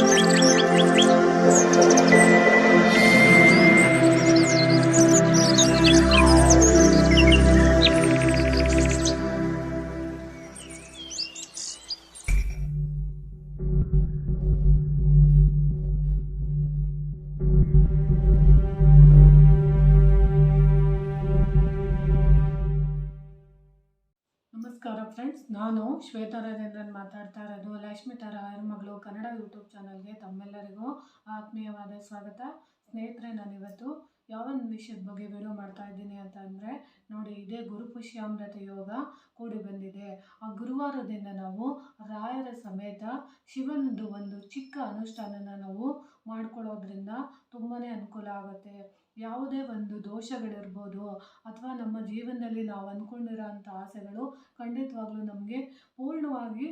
Thank you. ಮಾತಾಡ್ತಾ ಇರೋದು. ಲಕ್ಷ್ಮಿ ತರ ಮಗಳು? ಕನ್ನಡ ಯೂಟ್ಯೂಬ್ ಚಾನಲ್ಗೆ ತಮ್ಮೆಲ್ಲರಿಗೂ ಆತ್ಮೀಯವಾದ ಸ್ವಾಗತ. ಸ್ನೇಹಿತರೆ, ನಾನಿವತ್ತು ಯಾವ ಒಂದು ವಿಷಯದ ಬಗ್ಗೆ ವಿಡಿಯೋ ಮಾಡ್ತಾ ಇದ್ದೀನಿ ಅಂತ ಅಂದರೆ, ನೋಡಿ, ಇದೇ ಗುರುಪುಷ್ಯಾಮೃತ ಯೋಗ ಕೂಡಿ ಬಂದಿದೆ. ಆ ಗುರುವಾರದಿಂದ ನಾವು ರಾಯರ ಸಮೇತ ಶಿವನದು ಒಂದು ಚಿಕ್ಕ ಅನುಷ್ಠಾನನ ನಾವು ಮಾಡ್ಕೊಳ್ಳೋದ್ರಿಂದ ತುಂಬಾ ಅನುಕೂಲ ಆಗುತ್ತೆ. ಯಾವುದೇ ಒಂದು ದೋಷಗಳಿರ್ಬೋದು ಅಥವಾ ನಮ್ಮ ಜೀವನದಲ್ಲಿ ನಾವು ಅಂದ್ಕೊಂಡಿರೋ ಅಂಥ ಆಸೆಗಳು ಖಂಡಿತವಾಗ್ಲೂ ನಮಗೆ ಪೂರ್ಣವಾಗಿ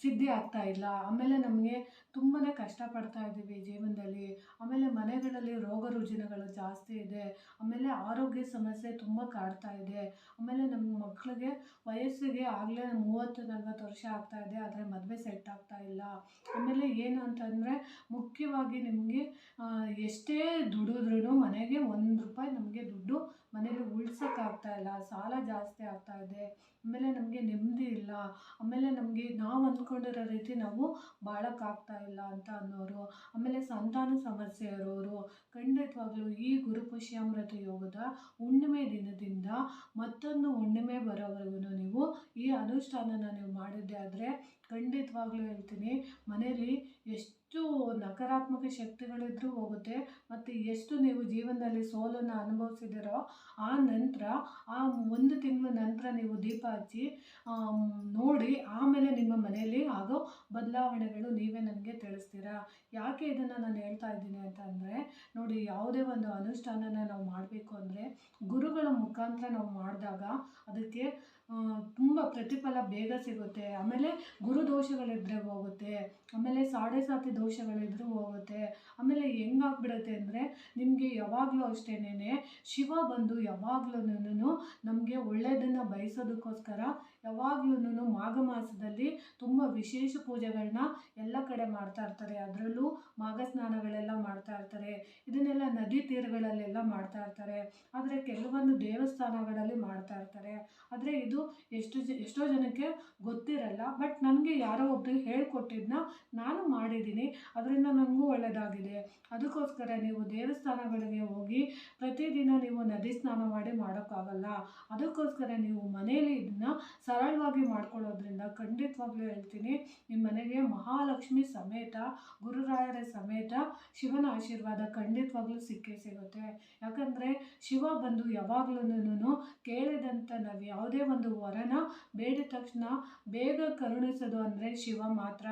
ಸಿದ್ಧಿ ಆಗ್ತಾ ಇಲ್ಲ. ಆಮೇಲೆ ನಮಗೆ ತುಂಬಾ ಕಷ್ಟಪಡ್ತಾ ಇದ್ದೀವಿ ಜೀವನದಲ್ಲಿ. ಆಮೇಲೆ ಮನೆಗಳಲ್ಲಿ ರೋಗ ರುಜಿನಗಳು ಜಾಸ್ತಿ ಇದೆ. ಆಮೇಲೆ ಆರೋಗ್ಯ ಸಮಸ್ಯೆ ತುಂಬ ಕಾಡ್ತಾ ಇದೆ. ಆಮೇಲೆ ನಮ್ಮ ಮಕ್ಕಳಿಗೆ ವಯಸ್ಸಿಗೆ ಆಗಲೇ ಮೂವತ್ತು, ನಲ್ವತ್ತು ವರ್ಷ ಆಗ್ತಾ ಇದೆ. ಆದರೆ ಮದುವೆ ಸೆಟ್ ಆಗ್ತಾ ಇಲ್ಲ. ಆಮೇಲೆ ಏನು ಅಂತಂದರೆ ಮುಖ್ಯವಾಗಿ ನಿಮಗೆ ಎಷ್ಟೇ ದುಡಿದ್ರೂ ಮನೆಗೆ ಒಂದು ರೂಪಾಯಿ ನಮಗೆ ದುಡ್ಡು ಮನೇಲಿ ಉಳ್ಸೋಕ್ಕಾಗ್ತಾ ಇಲ್ಲ, ಸಾಲ ಜಾಸ್ತಿ ಆಗ್ತಾ ಇದೆ, ಆಮೇಲೆ ನಮಗೆ ನೆಮ್ಮದಿ ಇಲ್ಲ, ಆಮೇಲೆ ನಮಗೆ ನಾವು ಅಂದ್ಕೊಂಡಿರೋ ರೀತಿ ನಾವು ಬಾಳೋಕ್ಕಾಗ್ತಾ ಇಲ್ಲ ಅಂತ ಅನ್ನೋರು, ಆಮೇಲೆ ಸಂತಾನ ಸಮಸ್ಯೆ ಇರೋರು, ಖಂಡಿತವಾಗ್ಲೂ ಈ ಗುರುಪುಷ್ಯಾಮೃತ ಯೋಗದ ಹುಣ್ಣಿಮೆ ದಿನದಿಂದ ಮತ್ತೊಂದು ಹುಣ್ಣಿಮೆ ಬರೋವರೆಗೂ ನೀವು ಈ ಅನುಷ್ಠಾನನ ನೀವು ಮಾಡಿದ್ದೆ ಆದರೆ ಖಂಡಿತವಾಗ್ಲೂ ಹೇಳ್ತೀನಿ, ಮನೇಲಿ ಎಷ್ಟು ನಕಾರಾತ್ಮಕ ಶಕ್ತಿಗಳಿದ್ರೂ ಹೋಗುತ್ತೆ. ಮತ್ತು ಎಷ್ಟು ನೀವು ಜೀವನದಲ್ಲಿ ಸೋಲನ್ನು ಅನುಭವಿಸಿದಿರೋ ಆ ನಂತರ, ಆ ಒಂದು ತಿಂಗಳ ನಂತರ ನೀವು ದೀಪ ಹಚ್ಚಿ ನೋಡಿ ಆಮೇಲೆ ನಿಮ್ಮ ಮನೆಯಲ್ಲಿ ಆಗೋ ಬದಲಾವಣೆಗಳು ನೀವೇ ನನಗೆ ತಿಳಿಸ್ತೀರಾ? ಯಾಕೆ ಇದನ್ನು ನಾನು ಹೇಳ್ತಾ ಇದ್ದೀನಿ ಅಂತ ಅಂದರೆ ನೋಡಿ ಯಾವುದೇ ಒಂದು ಅನುಷ್ಠಾನನ ನಾವು ಮಾಡಬೇಕು ಅಂದರೆ ಗುರುಗಳ ಮುಖಾಂತರ ನಾವು ಮಾಡಿದಾಗ ಅದಕ್ಕೆ ತುಂಬ ಪ್ರತಿಫಲ ಬೇಗ ಸಿಗುತ್ತೆ. ಆಮೇಲೆ ಗುರು ದೋಷಗಳಿದ್ದರೆ ಹೋಗುತ್ತೆ. ಆಮೇಲೆ ಸಾಡೆ ಸಾತಿ ದೋಷಗಳಿದ್ರೂ ಹೋಗುತ್ತೆ. ಆಮೇಲೆ ಹೆಂಗಾಗ್ಬಿಡುತ್ತೆ ಅಂದರೆ ನಿಮಗೆ ಯಾವಾಗಲೂ ಅಷ್ಟೇನೆ ಶಿವ ಬಂದು ಯಾವಾಗ್ಲೂ ನಮಗೆ ಒಳ್ಳೆಯದನ್ನು ಬಯಸೋದಕ್ಕೋಸ್ಕರ ಯಾವಾಗ್ಲೂ ಮಾಘ ಮಾಸದಲ್ಲಿ ತುಂಬ ವಿಶೇಷ ಪೂಜೆಗಳನ್ನ ಎಲ್ಲ ಕಡೆ ಮಾಡ್ತಾ ಇರ್ತಾರೆ. ಅದರಲ್ಲೂ ಮಾಘ ಸ್ನಾನಗಳೆಲ್ಲ ಮಾಡ್ತಾ ಇರ್ತಾರೆ. ಇದನ್ನೆಲ್ಲ ನದಿ ತೀರಗಳಲ್ಲೆಲ್ಲ ಮಾಡ್ತಾ ಇರ್ತಾರೆ. ಆದರೆ ಕೆಲವೊಂದು ದೇವಸ್ಥಾನಗಳಲ್ಲಿ ಮಾಡ್ತಾ ಇರ್ತಾರೆ. ಆದರೆ ಇದು ಎಷ್ಟು ಜ, ಎಷ್ಟೋ ಜನಕ್ಕೆ ಗೊತ್ತಿರಲ್ಲ. ಬಟ್ ನನಗೆ ಯಾರೋ ಒಬ್ಬರು ಹೇಳ್ಕೊಟ್ಟಿದ್ದನ್ನ ನಾನು ಮಾಡಿದ್ದೀನಿ. ಅದರಿಂದ ನನಗೂ ಒಳ್ಳೆಯದಾಗಿದೆ ಅದಕ್ಕೋಸ್ಕರ ನೀವು ದೇವಸ್ಥಾನಗಳಿಗೆ ಹೋಗಿ ಪ್ರತಿದಿನ ನೀವು ನದಿ ಸ್ನಾನ ಮಾಡಿ ಮಾಡೋಕ್ಕಾಗಲ್ಲ. ಅದಕ್ಕೋಸ್ಕರ ನೀವು ಮನೆಯಲ್ಲಿ ಇದನ್ನು ಸರಳವಾಗಿ ಮಾಡ್ಕೊಳ್ಳೋದ್ರಿಂದ ಖಂಡಿತವಾಗ್ಲೂ ಹೇಳ್ತೀನಿ ನಿಮ್ಮ ಮನೆಗೆ ಮಹಾಲಕ್ಷ್ಮಿ ಸಮೇತ, ಗುರುರಾಯರ ಸಮೇತ ಶಿವನ ಆಶೀರ್ವಾದ ಖಂಡಿತವಾಗ್ಲೂ ಸಿಕ್ಕೇ ಸಿಗುತ್ತೆ. ಯಾಕಂದರೆ ಶಿವ ಬಂದು ಯಾವಾಗ್ಲೂ ಕೇಳಿದಂಥ ನಾವು ಯಾವುದೇ ಒಂದು ವರನ ಬೇಡಿದ ತಕ್ಷಣ ಬೇಗ ಕರುಣಿಸೋದು ಅಂದರೆ ಶಿವ ಮಾತ್ರ.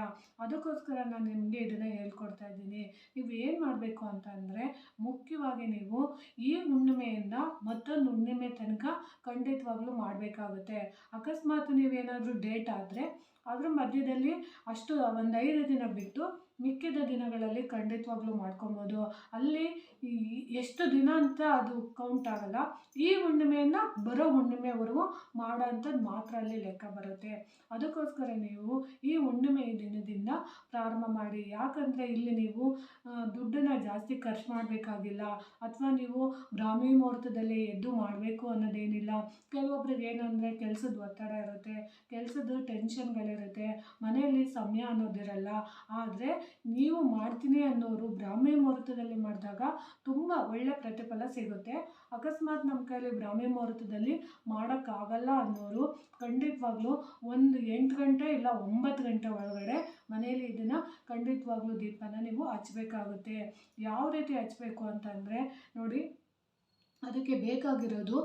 ಅದಕ್ಕೋಸ್ಕರ ನಾನು ನಿಮಗೆ ಇದನ್ನು ಹೇಳ್ಕೊಡ್ತಾ ಇದ್ದೀನಿ. ನೀವು ಏನು ಮಾಡಬೇಕು ಅಂತಂದರೆ ಮುಖ್ಯವಾಗಿ ನೀವು ಈ ಹುಣ್ಣಿಮೆಯಿಂದ ಮತ್ತೊಂದು ಹುಣ್ಣಿಮೆ ತನಕ ಖಂಡಿತವಾಗ್ಲೂ ಮಾಡಬೇಕಾಗುತ್ತೆ. ಅಕಸ್ಮಾತ್ ನೀವೇನಾದರೂ ಡೇಟ್ ಆದರೆ ಅದ್ರ ಮಧ್ಯದಲ್ಲಿ ಅಷ್ಟು ಒಂದು ಐದು ದಿನ ಬಿಟ್ಟು ಮಿಕ್ಕಿದ ದಿನಗಳಲ್ಲಿ ಖಂಡಿತವಾಗ್ಲೂ ಮಾಡ್ಕೊಬೋದು. ಅಲ್ಲಿ ಎಷ್ಟು ದಿನ ಅಂತ ಅದು ಕೌಂಟ್ ಆಗಲ್ಲ. ಈ ಹುಣ್ಣಿಮೆಯನ್ನು ಬರೋ ಹುಣ್ಣಿಮೆವರೆಗೂ ಮಾಡೋ ಅಂಥದ್ದು ಮಾತ್ರ ಅಲ್ಲಿ ಲೆಕ್ಕ ಬರುತ್ತೆ. ಅದಕ್ಕೋಸ್ಕರ ನೀವು ಈ ಹುಣ್ಣಿಮೆ ದಿನದಿಂದ ಪ್ರಾರಂಭ ಮಾಡಿ. ಯಾಕಂದರೆ ಇಲ್ಲಿ ನೀವು ದುಡ್ಡನ್ನು ಜಾಸ್ತಿ ಖರ್ಚು ಮಾಡಬೇಕಾಗಿಲ್ಲ. ಅಥವಾ ನೀವು ಬ್ರಾಹ್ಮಿ ಮುಹೂರ್ತದಲ್ಲಿ ಎದ್ದು ಮಾಡಬೇಕು ಅನ್ನೋದೇನಿಲ್ಲ. ಕೆಲವೊಬ್ರಿಗೆ ಏನಂದರೆ ಕೆಲಸದ ಒತ್ತಡ ಇರುತ್ತೆ. ಕೆಲಸದ ಟೆನ್ಷನ್ಗಳಿರುತ್ತೆ ಮನೆಯಲ್ಲಿ ಸಮಯ ಅನ್ನೋದಿರಲ್ಲ. ಆದರೆ ನೀವು ಮಾಡ್ತೀನಿ ಅನ್ನೋರು ಬ್ರಾಹ್ಮಿ ಮುಹೂರ್ತದಲ್ಲಿ ಮಾಡಿದಾಗ ತುಂಬ ಒಳ್ಳೆ ಪ್ರತಿಫಲ ಸಿಗುತ್ತೆ. ಅಕಸ್ಮಾತ್ ನಮ್ಮ ಕೈಲಿ ಬ್ರಾಹ್ಮಿ ಮುಹೂರ್ತದಲ್ಲಿ ಮಾಡೋಕ್ಕಾಗಲ್ಲ ಅನ್ನೋರು ಖಂಡಿತವಾಗ್ಲೂ ಒಂದು ಎಂಟು ಗಂಟೆ ಇಲ್ಲ ಒಂಬತ್ತು ಗಂಟೆ ಒಳಗಡೆ ಮನೆಯಲ್ಲಿ ಇದನ್ನು ಖಂಡಿತವಾಗ್ಲೂ ದೀಪನ ನೀವು ಹಚ್ಚಬೇಕಾಗುತ್ತೆ ಯಾವ ರೀತಿ ಹಚ್ಚಬೇಕು ಅಂತಂದರೆ ನೋಡಿ ಅದಕ್ಕೆ ಬೇಕಾಗಿರೋದು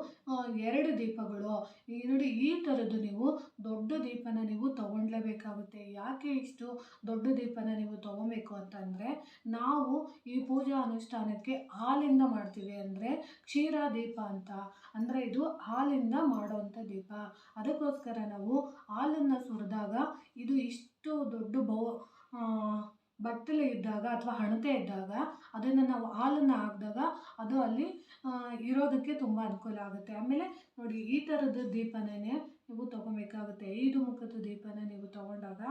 ಎರಡು ದೀಪಗಳು. ಈ ನೋಡಿ, ಈ ಥರದ್ದು ನೀವು ದೊಡ್ಡ ದೀಪನ ನೀವು ತೊಗೊಳ್ಲೇಬೇಕಾಗುತ್ತೆ ಯಾಕೆ ಇಷ್ಟು ದೊಡ್ಡ ದೀಪನ ನೀವು ತೊಗೊಬೇಕು ಅಂತಂದರೆ, ನಾವು ಈ ಪೂಜಾ ಅನುಷ್ಠಾನಕ್ಕೆ ಹಾಲಿಂದ ಮಾಡ್ತೀವಿ ಅಂದರೆ ಕ್ಷೀರ ದೀಪ ಅಂತ. ಅಂದರೆ ಇದು ಹಾಲಿಂದ ಮಾಡೋವಂಥ ದೀಪ. ಅದಕ್ಕೋಸ್ಕರ ನಾವು ಹಾಲನ್ನು ಸುರಿದಾಗ ಇದು ಇಷ್ಟು ದೊಡ್ಡ ಬೌ ಬಟ್ಟಲು ಇದ್ದಾಗ ಅಥವಾ ಹಣತೆ ಇದ್ದಾಗ ಅದನ್ನು ನಾವು ಹಾಲನ್ನು ಹಾಕಿದಾಗ ಅದು ಅಲ್ಲಿ ಇರೋದಕ್ಕೆ ತುಂಬ ಅನುಕೂಲ ಆಗುತ್ತೆ. ಆಮೇಲೆ ನೋಡಿ ಈ ಥರದ ದೀಪನೇ ನೀವು ತೊಗೊಬೇಕಾಗುತ್ತೆ. ಐದು ಮುಖದ ದೀಪನ ನೀವು ತಗೊಂಡಾಗ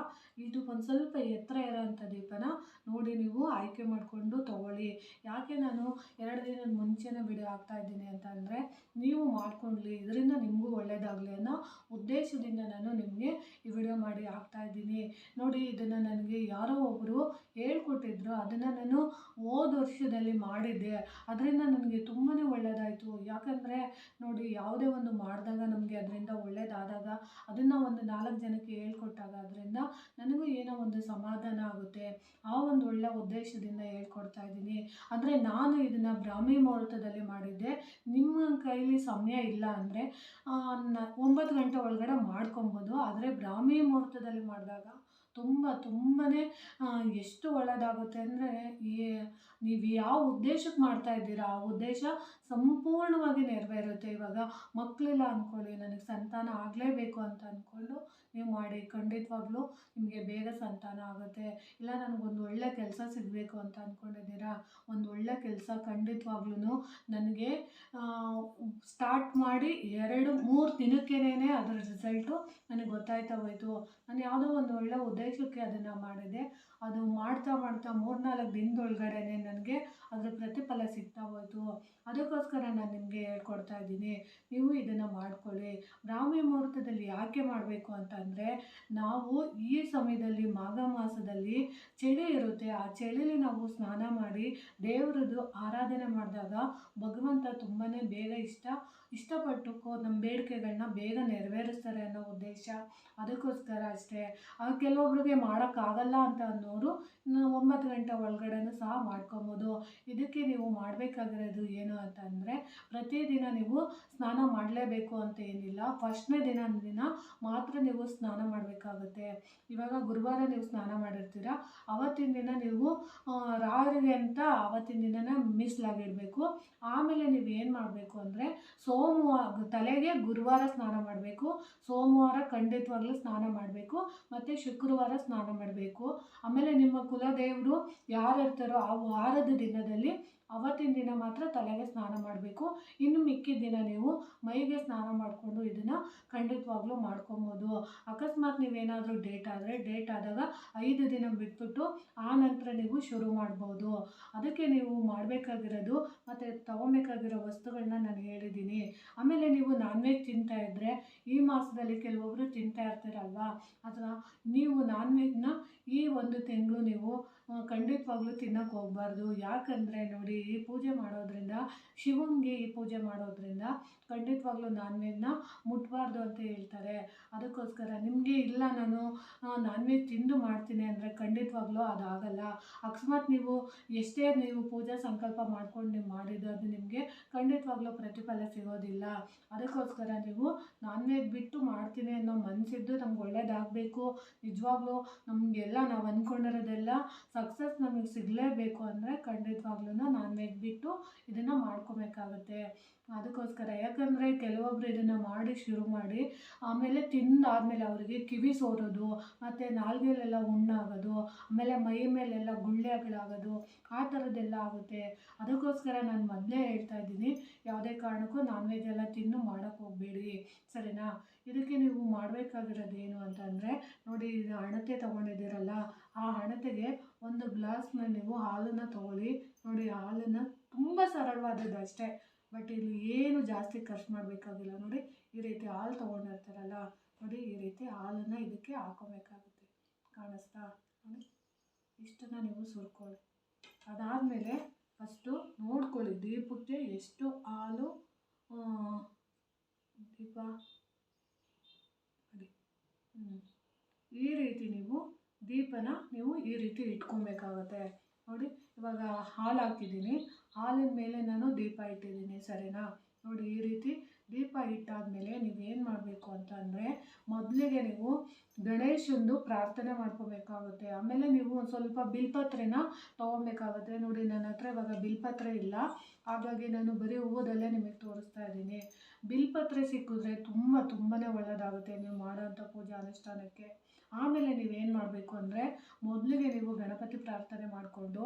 ಇದು ಒಂದು ಸ್ವಲ್ಪ ಎತ್ತರ ಇರೋಂಥ ದೀಪನ ನೋಡಿ ನೀವು ಆಯ್ಕೆ ಮಾಡಿಕೊಂಡು ತಗೊಳ್ಳಿ. ಯಾಕೆ ನಾನು ಎರಡು ದಿನದ ಮುಂಚೆನೇ ವಿಡಿಯೋ ಹಾಕ್ತಾ ಇದ್ದೀನಿ ಅಂತ ಅಂದರೆ ನೀವು ಮಾಡ್ಕೊಳ್ಳಿ ಇದರಿಂದ ನಿಮಗೂ ಒಳ್ಳೆಯದಾಗಲಿ ಅನ್ನೋ ಉದ್ದೇಶದಿಂದ ನಾನು ನಿಮಗೆ ಈ ವಿಡಿಯೋ ಮಾಡಿ ಹಾಕ್ತಾ ಇದ್ದೀನಿ. ನೋಡಿ, ಇದನ್ನು ನನಗೆ ಯಾರೋ ಒಬ್ಬರು ಹೇಳ್ಕೊಟ್ಟಿದ್ರು. ಅದನ್ನು ನಾನು ಹೋದ ವರ್ಷದಲ್ಲಿ ಮಾಡಿದ್ದೆ. ಅದರಿಂದ ನನಗೆ ತುಂಬಾ ಒಳ್ಳೆಯದಾಯಿತು ಯಾಕಂದರೆ, ನೋಡಿ, ಯಾವುದೇ ಒಂದು ಮಾಡಿದಾಗ ನಮಗೆ ಅದರಿಂದ ಒಳ್ಳೆಯದಾದಾಗ ಅದನ್ನು ಒಂದು ನಾಲ್ಕು ಜನಕ್ಕೆ ಹೇಳ್ಕೊಟ್ಟಾಗ ಅದರಿಂದ ನನಗೂ ಏನೋ ಒಂದು ಸಮಾಧಾನ ಆಗುತ್ತೆ. ಆ ಒಂದು ಒಳ್ಳೆಯ ಉದ್ದೇಶದಿಂದ ಹೇಳ್ಕೊಡ್ತಾ ಇದ್ದೀನಿ. ಅಂದರೆ ನಾನು ಇದನ್ನು ಬ್ರಾಹ್ಮಿ ಮುಹೂರ್ತದಲ್ಲಿ ಮಾಡಿದ್ದೆ. ನಿಮ್ಮ ಕೈಲಿ ಸಮಯ ಇಲ್ಲ ಅಂದರೆ ಒಂಬತ್ತು ಗಂಟೆ ಒಳಗಡೆ ಮಾಡ್ಕೊಬೋದು. ಆದರೆ ಬ್ರಾಹ್ಮಿ ಮುಹೂರ್ತದಲ್ಲಿ ಮಾಡಿದಾಗ ತುಂಬ ತುಂಬಾ ಎಷ್ಟು ಒಳ್ಳೆಯದಾಗುತ್ತೆ ಅಂದರೆ ಈ, ನೀವು ಯಾವ ಉದ್ದೇಶಕ್ಕೆ ಮಾಡ್ತಾ ಇದ್ದೀರಾ, ಆ ಉದ್ದೇಶ ಸಂಪೂರ್ಣವಾಗಿ ನೆರವೇರುತ್ತೆ. ಇವಾಗ ಮಕ್ಕಳಿಲ್ಲ ಅಂದ್ಕೊಳ್ಳಿ ನನಗೆ ಸಂತಾನ ಆಗಲೇಬೇಕು ಅಂತ ಅಂದ್ಕೊಂಡು ನೀವು ಮಾಡಿ, ಖಂಡಿತವಾಗ್ಲೂ ನಿಮಗೆ ಬೇಗ ಸಂತಾನ ಆಗುತ್ತೆ. ಇಲ್ಲ, ನನಗೊಂದು ಒಳ್ಳೆಯ ಕೆಲಸ ಸಿಗಬೇಕು ಅಂತ ಅಂದ್ಕೊಂಡಿದ್ದೀರಾ ಒಂದು ಒಳ್ಳೆ ಕೆಲಸ ಖಂಡಿತವಾಗ್ಲೂ ನನಗೆ ಸ್ಟಾರ್ಟ್ ಮಾಡಿ ಎರಡು, ಮೂರು ದಿನಕ್ಕೇನೆ ಅದರ ರಿಸಲ್ಟು ನನಗೆ ಗೊತ್ತಾಯ್ತಾ ಹೋಯಿತು. ನಾನು ಯಾವುದೋ ಒಂದು ಒಳ್ಳೆ ಉದ್ದೇಶಕ್ಕೆ ಅದನ್ನು ಮಾಡಿದೆ. ಅದು ಮಾಡ್ತಾ ಮಾಡ್ತಾ ಮೂರ್ನಾಲ್ಕು ದಿನದೊಳಗಡೆನೆ ನನಗೆ ಅದರ ಪ್ರತಿಫಲ ಸಿಗ್ತಾ ಹೋಯಿತು. ಅದಕ್ಕೋಸ್ಕರ ನಾನು ನಿಮಗೆ ಹೇಳ್ಕೊಡ್ತಾ ಇದ್ದೀನಿ. ನೀವು ಇದನ್ನು ಮಾಡ್ಕೊಳ್ಳಿ. ಬ್ರಾಹ್ಮಿ ಮುಹೂರ್ತದಲ್ಲಿ ಯಾಕೆ ಮಾಡಬೇಕು ಅಂತಂದರೆ ನಾವು ಈ ಸಮಯದಲ್ಲಿ ಮಾಘ ಮಾಸದಲ್ಲಿ ಚಳಿ ಇರುತ್ತೆ. ಆ ಚಳಿಲಿ ನಾವು ಸ್ನಾನ ಮಾಡಿ ದೇವರದ್ದು ಆರಾಧನೆ ಮಾಡಿದಾಗ ಭಗವಂತ ತುಂಬಾ ಬೇಗ ಇಷ್ಟ ಇಷ್ಟಪಟ್ಟು ಕೋ ನಮ್ಮ ಬೇಡಿಕೆಗಳನ್ನ ಬೇಗ ನೆರವೇರಿಸ್ತಾರೆ ಅನ್ನೋ ಉದ್ದೇಶ, ಅದಕ್ಕೋಸ್ಕರ ಅಷ್ಟೇ. ಕೆಲವೊಬ್ರಿಗೆ ಮಾಡೋಕ್ಕಾಗಲ್ಲ ಅಂತ ಅನ್ನೋರು ಒಂಬತ್ತು ಗಂಟೆ ಒಳಗಡೆನೂ ಸಹ ಮಾಡ್ಕೊಬೋದು. ಇದಕ್ಕೆ ನೀವು ಮಾಡಬೇಕಾಗಿರೋದು ಏನು ಅಂತಂದರೆ ಪ್ರತಿದಿನ ನೀವು ಸ್ನಾನ ಮಾಡಲೇಬೇಕು ಅಂತ ಏನಿಲ್ಲ. ಫಸ್ಟ್ನೇ ದಿನ ದಿನ ಮಾತ್ರ ನೀವು ಸ್ನಾನ ಮಾಡಬೇಕಾಗುತ್ತೆ. ಇವಾಗ ಗುರುವಾರ ನೀವು ಸ್ನಾನ ಮಾಡಿರ್ತೀರ, ಅವತ್ತಿನ ದಿನ ನೀವು ರಾತ್ರಿಗೆ ಅಂತ ಅವತ್ತಿನ ದಿನನ ಮೀಸಲಾಗಿಡಬೇಕು. ಆಮೇಲೆ ನೀವು ಏನು ಮಾಡಬೇಕು ಅಂದರೆ ಸೋಮವಾರ ತಲೆಗೆ ಗುರುವಾರ ಸ್ನಾನ ಮಾಡಬೇಕು. ಸೋಮವಾರ ಖಂಡಿತವಾಗ್ಲೂ ಸ್ನಾನ ಮಾಡಬೇಕು. ಮತ್ತು ಶುಕ್ರವಾರ ಸ್ನಾನ ಮಾಡಬೇಕು. ಆಮೇಲೆ ನಿಮ್ಮ ಕುಲದೇವರು ಯಾರು ಇರ್ತಾರೋ ಆ ವಾರದ ದಿನದಲ್ಲಿ ಅವತ್ತಿನ ದಿನ ಮಾತ್ರ ತಲೆಗೆ ಸ್ನಾನ ಮಾಡಬೇಕು. ಇನ್ನು ಮಿಕ್ಕಿದ ದಿನ ನೀವು ಮೈಗೆ ಸ್ನಾನ ಮಾಡಿಕೊಂಡು ಇದನ್ನು ಖಂಡಿತವಾಗ್ಲೂ ಮಾಡ್ಕೊಬೋದು. ಅಕಸ್ಮಾತ್ ನೀವೇನಾದರೂ ಡೇಟ್ ಆದರೆ ಡೇಟ್ ಆದಾಗ ಐದು ದಿನ ಬಿಟ್ಬಿಟ್ಟು ಆ ನಂತರ ನೀವು ಶುರು ಮಾಡ್ಬೋದು. ಅದಕ್ಕೆ ನೀವು ಮಾಡಬೇಕಾಗಿರೋದು ಮತ್ತು ತೊಗೊಬೇಕಾಗಿರೋ ವಸ್ತುಗಳನ್ನ ನಾನು ಹೇಳಿದ್ದೀನಿ ಆಮೇಲೆ ನೀವು ನಾನ್ ವೆಜ್ ತಿಂತಾ ಇದ್ದರೆ ಈ ಮಾಸದಲ್ಲಿ ಕೆಲವೊಬ್ಬರು ತಿಂತಾ ಇರ್ತೀರಲ್ವಾ? ಅಥವಾ ನೀವು ನಾನ್ ವೆಜ್ನ ಈ ಒಂದು ತಿಂಗಳು ನೀವು ಖಂಡಿತವಾಗ್ಲೂ ತಿನ್ನೋಕ್ಕೆ ಹೋಗ್ಬಾರ್ದು. ಯಾಕಂದರೆ ನೋಡಿ, ಈ ಪೂಜೆ ಮಾಡೋದ್ರಿಂದ, ಶಿವನಿಗೆ ಈ ಪೂಜೆ ಮಾಡೋದ್ರಿಂದ ಖಂಡಿತವಾಗ್ಲೂ ನಾನ್ ವೆಜ್ನ ಮುಟ್ಬಾರ್ದು ಅಂತ ಹೇಳ್ತಾರೆ. ಅದಕ್ಕೋಸ್ಕರ ನಿಮಗೆ ಇಲ್ಲ, ನಾನು ನಾನ್ ವೆಜ್ ತಿಂದು ಮಾಡ್ತೀನಿ ಅಂದರೆ ಖಂಡಿತವಾಗ್ಲೂ ಅದಾಗಲ್ಲ. ಅಕಸ್ಮಾತ್ ನೀವು ಎಷ್ಟೇ ನೀವು ಪೂಜಾ ಸಂಕಲ್ಪ ಮಾಡ್ಕೊಂಡು ನೀವು ಮಾಡಿದ್ದು ಅದು ನಿಮಗೆ ಖಂಡಿತವಾಗ್ಲೂ ಪ್ರತಿಫಲ ಸಿಗೋದಿಲ್ಲ. ಅದಕ್ಕೋಸ್ಕರ ನೀವು ನಾನ್ ವೆಜ್ ಬಿಟ್ಟು ಮಾಡ್ತೀನಿ ಅನ್ನೋ ಮನಸ್ಸಿದ್ದು ನಮ್ಗೆ ಒಳ್ಳೇದಾಗಬೇಕು. ನಿಜವಾಗ್ಲೂ ನಮಗೆಲ್ಲ ನಾವು ಅಂದ್ಕೊಂಡಿರೋದೆಲ್ಲ ಸಕ್ಸಸ್ ನಮಗೆ ಸಿಗಲೇಬೇಕು ಅಂದರೆ ಖಂಡಿತವಾಗ್ಲೂ ನಾನ್ ವೆಜ್ ಬಿಟ್ಟು ಇದನ್ನು ಮಾಡ್ಕೋಬೇಕಾಗುತ್ತೆ. ಅದಕ್ಕೋಸ್ಕರ ಯಾಕಂದರೆ ಕೆಲವೊಬ್ರು ಇದನ್ನು ಮಾಡಿ ಶುರು ಮಾಡಿ, ಆಮೇಲೆ ತಿಂದಾದ್ಮೇಲೆ ಅವರಿಗೆ ಕಿವಿ ಸೋರೋದು, ಮತ್ತು ನಾಲ್ಗೆಲೆಲ್ಲ ಹುಣ್ಣಾಗೋದು ಆಮೇಲೆ ಮೈ ಮೇಲೆಲ್ಲ ಗುಳ್ಳೆಗಳಾಗೋದು, ಆ ಥರದ್ದೆಲ್ಲ ಆಗುತ್ತೆ. ಅದಕ್ಕೋಸ್ಕರ ನಾನು ಮೊದಲೇ ಹೇಳ್ತಾ ಇದ್ದೀನಿ, ಯಾವುದೇ ಕಾರಣಕ್ಕೂ ನಾನ್ ವೆಜ್ ಎಲ್ಲ ತಿಂದು ಮಾಡೋಕ್ಕೆ ಹೋಗಬೇಡಿ. ಸರಿನಾ? ಇದಕ್ಕೆ ನೀವು ಮಾಡಬೇಕಾಗಿರೋದು ಏನು ಅಂತಂದರೆ ನೋಡಿ ಇದು ಹಣತೆ ತೊಗೊಂಡಿದ್ದೀರಲ್ಲ, ಆ ಹಣತೆಗೆ ಒಂದು ಗ್ಲಾಸ್ನ ನೀವು ಹಾಲನ್ನು ತೊಗೊಳ್ಳಿ. ನೋಡಿ, ಹಾಲನ್ನು ತುಂಬ ಸರಳವಾದದ್ದು ಅಷ್ಟೇ. ಬಟ್ ಇಲ್ಲಿ ಏನು ಜಾಸ್ತಿ ಖರ್ಚು ಮಾಡಬೇಕಾಗಿಲ್ಲ. ನೋಡಿ, ಈ ರೀತಿ ಹಾಲು ತೊಗೊಂಡಿರ್ತಾರಲ್ಲ, ನೋಡಿ, ಈ ರೀತಿ ಹಾಲನ್ನು ಇದಕ್ಕೆ ಹಾಕೋಬೇಕಾಗುತ್ತೆ. ಕಾಣಿಸ್ತಾ? ನೋಡಿ, ಇಷ್ಟನ್ನು ನೀವು ಸುರ್ಕೊಳ್ಳಿ. ಅದಾದಮೇಲೆ ಫಸ್ಟು ನೋಡ್ಕೊಳ್ಳಿ ದೀಪಕ್ಕೆ ಎಷ್ಟು ಹಾಲು ದೀಪ. ಈ ರೀತಿ ನೀವು ದೀಪನ ನೀವು ಈ ರೀತಿ ಇಟ್ಕೊಬೇಕಾಗತ್ತೆ. ನೋಡಿ, ಇವಾಗ ಹಾಲು ಹಾಕಿದ್ದೀನಿ. ಹಾಲಿನ ಮೇಲೆ ನಾನು ದೀಪ ಇಟ್ಟಿದ್ದೀನಿ, ಸರಿನಾ? ನೋಡಿ, ಈ ರೀತಿ ದೀಪ ಇಟ್ಟಾದಮೇಲೆ ನೀವೇನು ಮಾಡಬೇಕು ಅಂತ ಅಂದರೆ ಮೊದಲಿಗೆ ನೀವು ಗಣೇಶಂದು ಪ್ರಾರ್ಥನೆ ಮಾಡ್ಕೋಬೇಕಾಗುತ್ತೆ. ಆಮೇಲೆ ನೀವು ಒಂದು ಸ್ವಲ್ಪ ಬಿಲ್ಪತ್ರೆನ ತೊಗೊಬೇಕಾಗುತ್ತೆ ನೋಡಿ, ನನ್ನ ಹತ್ರ ಇವಾಗ ಬಿಲ್ಪತ್ರೆ ಇಲ್ಲ. ಹಾಗಾಗಿ ನಾನು ಬರೀ ಹೂವದಲ್ಲೇ ನಿಮಗೆ ತೋರಿಸ್ತಾ ಇದ್ದೀನಿ. ಬಿಲ್ಪತ್ರೆ ಸಿಕ್ಕಿದ್ರೆ ತುಂಬ ತುಂಬಾ ಒಳ್ಳೆಯದಾಗುತ್ತೆ ನೀವು ಮಾಡೋಂಥ ಪೂಜಾ ಅನುಷ್ಠಾನಕ್ಕೆ. ಆಮೇಲೆ ನೀವೇನು ಮಾಡಬೇಕು ಅಂದರೆ ಮೊದಲಿಗೆ ನೀವು ಗಣಪತಿ ಪ್ರಾರ್ಥನೆ ಮಾಡಿಕೊಂಡು,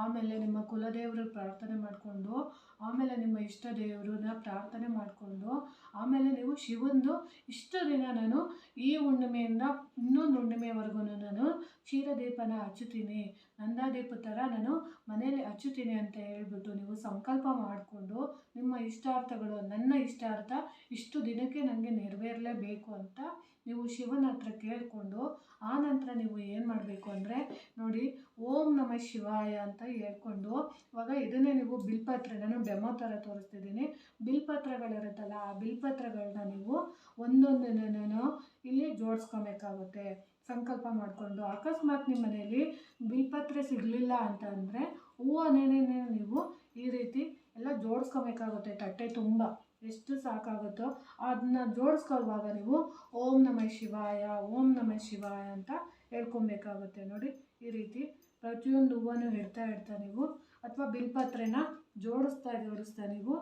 ಆಮೇಲೆ ನಿಮ್ಮ ಕುಲದೇವರು ಪ್ರಾರ್ಥನೆ ಮಾಡಿಕೊಂಡು ಆಮೇಲೆ ನಿಮ್ಮ ಇಷ್ಟ ದೇವರನ್ನ ಪ್ರಾರ್ಥನೆ ಮಾಡಿಕೊಂಡು, ಆಮೇಲೆ ನೀವು ಶಿವಂದು ಇಷ್ಟು ದಿನ ನಾನು ಈ ಹುಣ್ಣಿಮೆಯಿಂದ ಇನ್ನೊಂದು ಹುಣ್ಣಿಮೆವರೆಗೂ ನಾನು ಕ್ಷೀರದೀಪನ ಹಚ್ಚುತ್ತೀನಿ. ನಂದಾದೀಪ ಥರ ನಾನು ಮನೇಲಿ ಹಚ್ಚುತ್ತೀನಿ ಅಂತ ಹೇಳ್ಬಿಟ್ಟು ನೀವು ಸಂಕಲ್ಪ ಮಾಡಿಕೊಂಡು ನಿಮ್ಮ ಇಷ್ಟಾರ್ಥಗಳು, ನನ್ನ ಇಷ್ಟಾರ್ಥ ಇಷ್ಟು ದಿನಕ್ಕೆ ನನಗೆ ನೆರವೇರಲೇಬೇಕು ಅಂತ ನೀವು ಶಿವನ ಹತ್ರ ಕೇಳಿಕೊಂಡು ಆ ನಂತರ ನೀವು ಏನು ಮಾಡಬೇಕು ಅಂದರೆ ನೋಡಿ ಓಂ ನಮ ಶಿವಾಯ ಅಂತ ಹೇಳ್ಕೊಂಡು ಇವಾಗ ಇದನ್ನೇ ನೀವು ಬಿಲ್ಪತ್ರ, ನಾನು ಡೆಮೋ ಥರ ತೋರಿಸ್ತಿದ್ದೀನಿ. ಬಿಲ್ಪತ್ರಗಳಿರುತ್ತಲ್ಲ, ಆ ಬಿಲ್ಪತ್ರಗಳನ್ನ ನೀವು ಒಂದೊಂದನ್ನು ಇಲ್ಲಿ ಜೋಡಿಸ್ಕೊಬೇಕಾಗುತ್ತೆ. ಸಂಕಲ್ಪ ಮಾಡಿಕೊಂಡು, ಅಕಸ್ಮಾತ್ ನಿಮ್ಮ ಮನೆಯಲ್ಲಿ ಬಿಲ್ಪತ್ರೆ ಸಿಗಲಿಲ್ಲ ಅಂತ ಅಂದರೆ ಹೂವನ್ನೇನೇ ನೀವು ಈ ರೀತಿ ಎಲ್ಲ ಜೋಡಿಸ್ಕೊಬೇಕಾಗುತ್ತೆ ತಟ್ಟೆ ತುಂಬ. ಎಷ್ಟು ಸಾಕಾಗುತ್ತೋ ಅದನ್ನ ಜೋಡಿಸ್ಕೊಳ್ಳುವಾಗ ನೀವು ಓಂ ನಮಃ ಶಿವಾಯ, ಓಂ ನಮಃ ಶಿವಾಯ ಅಂತ ಹೇಳ್ಕೊಬೇಕಾಗುತ್ತೆ ನೋಡಿ. ಈ ರೀತಿ ಪ್ರತಿಯೊಂದು ಹೂವನ್ನು ಇಡ್ತಾ ಇಡ್ತಾ ನೀವು ಅಥವಾ ಬಿಲ್ಪತ್ರೆನ ಜೋಡಿಸ್ತಾ ಜೋಡಿಸ್ತಾ ನೀವು